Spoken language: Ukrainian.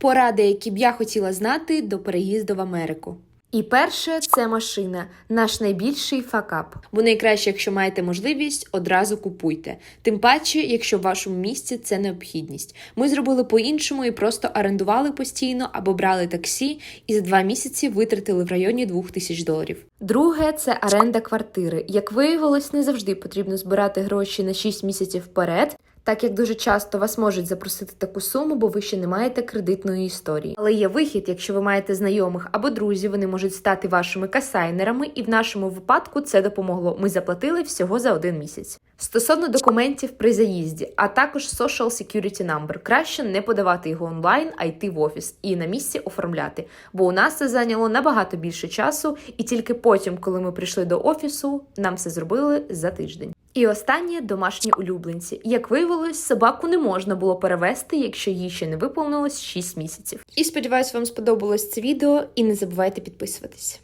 Поради, які б я хотіла знати до переїзду в Америку. І перше це машина, наш найбільший факап. Бо найкраще, якщо маєте можливість, одразу купуйте. Тим паче, якщо в вашому місті це необхідність. Ми зробили по-іншому і просто орендували постійно або брали таксі, і за два місяці витратили в районі 2000 доларів. Друге це оренда квартири. Як виявилось, не завжди потрібно збирати гроші на 6 місяців вперед. Так як дуже часто вас можуть запросити таку суму, бо ви ще не маєте кредитної історії. Але є вихід, якщо ви маєте знайомих або друзів, вони можуть стати вашими касайнерами, і в нашому випадку це допомогло. Ми заплатили всього за один місяць. Стосовно документів при заїзді, а також Social Security Number, краще не подавати його онлайн, а йти в офіс і на місці оформляти. Бо у нас це зайняло набагато більше часу, і тільки потім, коли ми прийшли до офісу, нам це зробили за тиждень. І останнє домашні улюбленці. Як виявилось, собаку не можна було перевести, якщо їй ще не виповнилось 6 місяців. І сподіваюсь, вам сподобалось це відео, і не забувайте підписуватись.